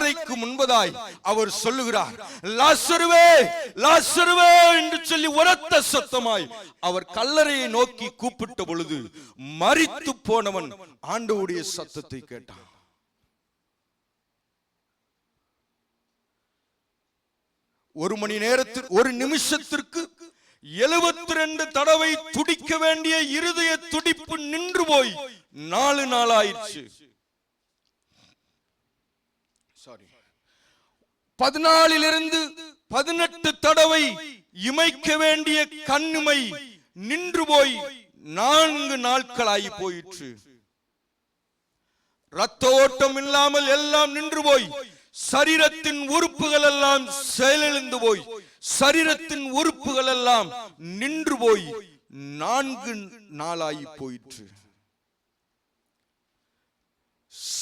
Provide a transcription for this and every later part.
கல்லறைக்கு முன்பதாய் அவர் சொல்லுகிறார் லாசருவே லாசருவே என்று சொல்லி உரத்த சத்தமாய் அவர் கல்லறையை நோக்கி கூப்பிட்ட பொழுது மறித்து போனவன் ஆண்டவுடைய சத்தத்தை கேட்டான். ஒரு மணி நேரத்தில் ஒரு நிமிஷத்திற்கு எழுபத்தி ரெண்டு தடவை துடிக்க வேண்டிய இருதய துடிப்பு நின்று போய் நாலு நாள் ஆயிடுச்சு சாரி பதினாலிலிருந்து பதினெட்டு தடவை இமைக்க வேண்டிய கண்ணுமை நின்று போய் நான்கு நாட்களாகி போயிற்று. ரத்த ஓட்டம் இல்லாமல் எல்லாம் நின்று போய் சரீரத்தின் உறுப்புகள் எல்லாம் செயலிழந்து போய் சரீரத்தின் உறுப்புகள் எல்லாம் நின்று போய் நான்கு நாளாகி போயிற்று.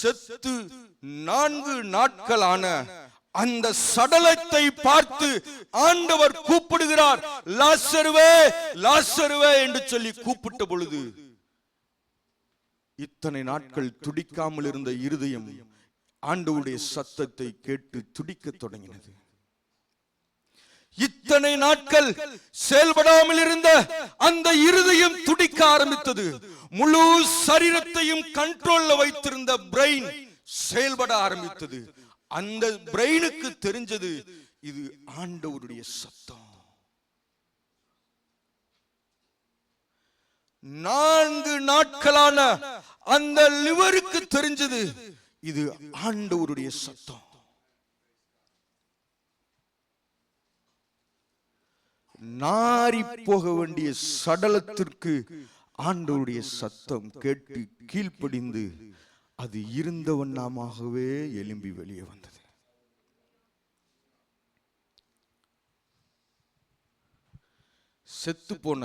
செத்து நான்கு நாட்களான அந்த சடலத்தை பார்த்து ஆண்டவர் கூப்பிடுகிறார் லாசருவே லாசருவே என்று சொல்லி கூப்பிட்ட பொழுது இத்தனை நாட்கள் துடிக்காமல் இருந்த இருதயம் ஆண்டவுடைய சத்தத்தை கேட்டு துடிக்க தொடங்கினது. இத்தனை நாட்கள் செயல்படாமல் இருந்த அந்த இருதயம் துடிக்க ஆரம்பித்தது. முழு சரீரத்தையும் கண்ட்ரோல்ல வைத்திருந்த பிரெயின் செயல்பட ஆரம்பித்தது. அந்த பிரெயினுக்கு தெரிஞ்சது இது ஆண்டவருடைய சத்தம். நான்கு நாட்களான அந்த லிவருக்கு தெரிஞ்சது இது ஆண்டவருடைய சத்தம். நாரி போக வேண்டிய சடலத்திற்கு ஆண்டவருடைய சத்தம் கேட்டு கீழ்ப்படிந்து அது இருந்த வண்ணமாகவே எலும்பி வெளியே வந்தது. செத்து போன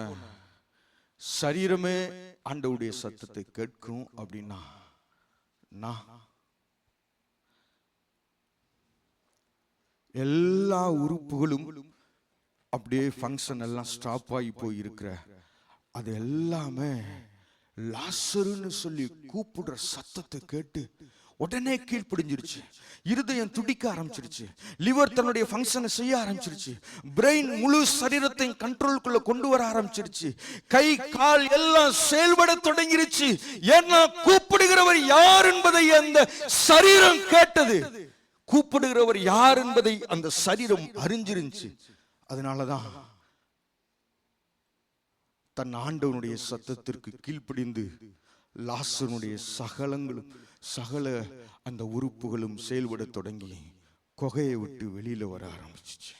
சரீரமே ஆண்டவுடைய சத்தத்தை கேட்கும் அப்படின்னா நான் எல்லா உறுப்புகளும் அப்படியே ஃபங்க்ஷன் எல்லாம் ஸ்டாப் ஆகி போய் இருக்கிற அது எல்லாமே லாசருன்னு சொல்லி கூப்பிடுற சத்தத்தை கேட்டு உடனே கீழ்ப்பிடிஞ்சிருச்சு. இருதயம் துடிக்க ஆரம்பிச்சிருச்சு. லிவர் தன்னுடைய ஃபங்க்ஷனை செய்ய ஆரம்பிச்சிருச்சு. பிரெயின் முழு சரீரத்தையும் கண்ட்ரோலுக்குள்ள கொண்டு வர ஆரம்பிச்சிருச்சு. கை கால் எல்லாம் செயல்பட தொடங்கிருச்சு. ஏன்னா கூப்பிடுகிறவர் யார் என்பதை அந்த சரீரம் கேட்டது. கூப்பிடுகிறவர் யார் என்பதை அந்த சரீரம் அறிஞ்சிருந்துச்சு. அதனாலதான் தன் ஆண்டவனுடைய சத்தத்திற்கு கீழ்ப்படிந்து லாசனுடைய சகலங்களும் சகல அந்த உறுப்புகளும் செயல்பட தொடங்கி குகையை விட்டு வெளியில வர ஆரம்பிச்சிச்சு.